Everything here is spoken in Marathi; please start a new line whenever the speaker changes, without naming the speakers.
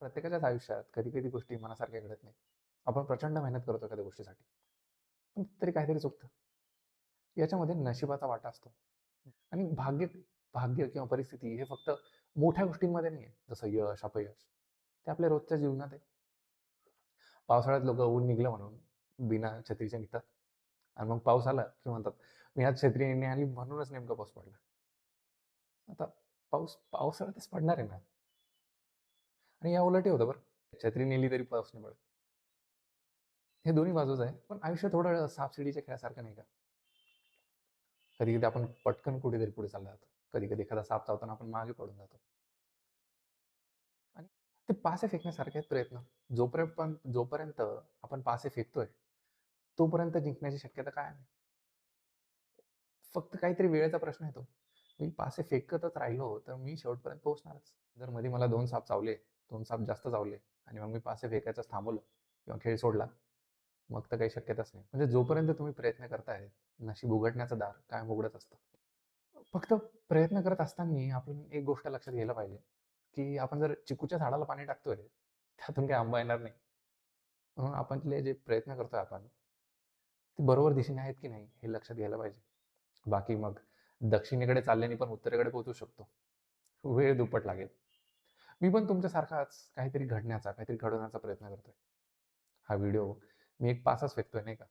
प्रत्येकाच्याच आयुष्यात कधी कधी गोष्टी मनासारख्या घडत नाही आपण प्रचंड मेहनत करतो एखाद्या गोष्टीसाठी. पण तरी काहीतरी चुकतं. याच्यामध्ये नशिबाचा वाटा असतो. आणि भाग्य भाग्य किंवा परिस्थिती हे फक्त मोठ्या गोष्टींमध्ये नाही आहे जसं यश अपयश ते आपल्या रोजच्या जीवनात आहे. पावसाळ्यात लोक ऊन निघलं म्हणून बिना छत्रीचे निघतात. आणि मग पाऊस आला की म्हणतात मी आज छत्री नाही आली म्हणूनच नेमका पाऊस पडला. आता पाऊस पावसाळ्यातच पडणार आहे ना? आणि या उलटही होतं बरं. छत्री नेली तरी पाऊस नाही पडत. हे दोन्ही बाजूच आहे. पण आयुष्य थोडं सापशिडीच्या खेळासारखं नाही का? कधी कधी आपण पटकन कुठेतरी पुढे चालला जातो. कधी कधी एखादा साप चावताना आपण मागे पडून जातो. आणि ते पासे फेकण्यासारखे आहेत प्रयत्न. जोपर्यंत पण जोपर्यंत आपण पासे फेकतोय तोपर्यंत जिंकण्याची शक्यता काय नाही फक्त काहीतरी वेळेचा प्रश्न येतो. मी पासे फेकतच राहिलो तर मी शेवटपर्यंत पोहोचणारच. जर मध्ये मला दोन साप चावले दोन साप जास्त चावले आणि मग मी पासे फेकायचं थांबवलं किंवा खेळ सोडला. मग तर काही शक्यताच नाही. म्हणजे जोपर्यंत तुम्ही प्रयत्न करताय नशीब उघडण्याचं दार कायम उघडत असतं. फक्त प्रयत्न करत असताना आपण एक गोष्ट लक्षात घ्यायला पाहिजे की आपण जर चिकूच्या झाडाला पाणी टाकतोय त्यातून काही आंबा येणार नाही. म्हणून आपणले जे प्रयत्न करतोय आपण ते बरोबर दिशेने आहेत की नाही हे लक्षात घ्यायला पाहिजे. बाकी मग दक्षिणेकडे चालल्याने पण उत्तरेकडे पोहोचू शकतो. वेळ दुप्पट लागेल. मी पण तुमच्यासारखाच काहीतरी घडण्याचा काहीतरी घडवण्याचा प्रयत्न करतोय. हा व्हिडिओ मी एक पासच फेकतोय नाही का?